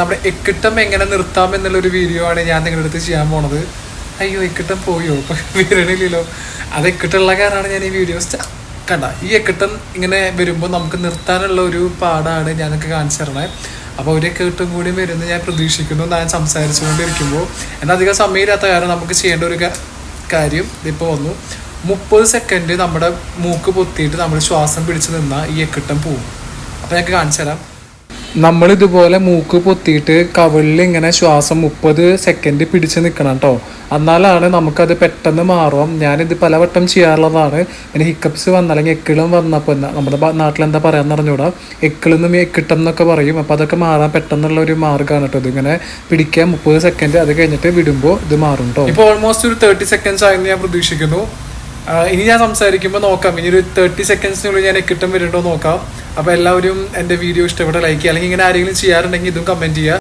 നമ്മുടെ എക്കിട്ടം എങ്ങനെ നിർത്താം എന്നുള്ള ഒരു വീഡിയോ ആണ് ഞാൻ നിങ്ങളുടെ അടുത്ത് ചെയ്യാൻ പോണത്. അയ്യോ എക്കിട്ടം പോയോ? വിരണില്ലല്ലോ. അത് എക്കിട്ടുള്ള കാരണമാണ് ഞാൻ ഈ വീഡിയോ കണ്ട. ഈ എക്കിട്ടം ഇങ്ങനെ വരുമ്പോൾ നമുക്ക് നിർത്താനുള്ള ഒരു പാടാണ് ഞാൻ നിങ്ങൾക്ക് കാണിച്ചു തരണേ. അപ്പോൾ ഒരു എക്കിട്ടം കൂടി വരുന്നത് ഞാൻ പ്രതീക്ഷിക്കുന്നു ഞാൻ സംസാരിച്ചുകൊണ്ടിരിക്കുമ്പോൾ എന്നാൽ അധികം സമയമില്ലാത്ത കാരണം നമുക്ക് ചെയ്യേണ്ട ഒരു കാര്യം ഇതിപ്പോൾ വന്നു. മുപ്പത് സെക്കൻഡ് നമ്മുടെ മൂക്ക് പൊത്തിയിട്ട് നമ്മൾ ശ്വാസം പിടിച്ച് നിന്നാൽ ഈ എക്കിട്ടം പോവും. അപ്പോൾ ഞങ്ങൾക്ക് കാണിച്ചു തരാം. നമ്മൾ ഇതുപോലെ മൂക്ക് പൊത്തിയിട്ട് കവിളിൽ ഇങ്ങനെ ശ്വാസം മുപ്പത് സെക്കൻഡ് പിടിച്ച് നിൽക്കണം കേട്ടോ എന്നാലാണ് നമുക്കത് പെട്ടെന്ന് മാറും. ഞാനിത് പലവട്ടം ചെയ്യാറുള്ളതാണ്. പിന്നെ ഹിക്കപ്സ് വന്ന അല്ലെങ്കിൽ എക്കിളും വന്നപ്പോൾ നമ്മുടെ നാട്ടിൽ എന്താ പറയാന്ന് അറിഞ്ഞൂടാ? എക്കിളെന്നും എക്കിട്ടം എന്നൊക്കെ പറയും. അപ്പോൾ അതൊക്കെ മാറാൻ പെട്ടെന്നുള്ള ഒരു മാർഗമാണ് കേട്ടോ ഇതിങ്ങനെ പിടിക്കാൻ മുപ്പത് സെക്കൻഡ് അത് കഴിഞ്ഞിട്ട് വിടുമ്പോൾ ഇത് മാറും കേട്ടോ ഇപ്പോൾ ഓൾമോസ്റ്റ് ഒരു തേർട്ടി സെക്കൻഡ്സ് ആയെന്ന് ഞാൻ പ്രതീക്ഷിക്കുന്നു. ഇനി ഞാൻ സംസാരിക്കുമ്പോൾ നോക്കാം. ഇനി ഒരു തേർട്ടി സെക്കൻഡ്സിനുള്ളിൽ ഞാൻ എക്കിട്ടം വരുന്നുണ്ടോ നോക്കാം. അപ്പോൾ എല്ലാവരും എന്റെ വീഡിയോ ഇഷ്ടപ്പെട്ട ലൈക്ക് ചെയ്യുക. അല്ലെങ്കിൽ ഇങ്ങനെ ആരെങ്കിലും ചെയ്യാറുണ്ടെങ്കിൽ ഇതും കമന്റ് ചെയ്യുക.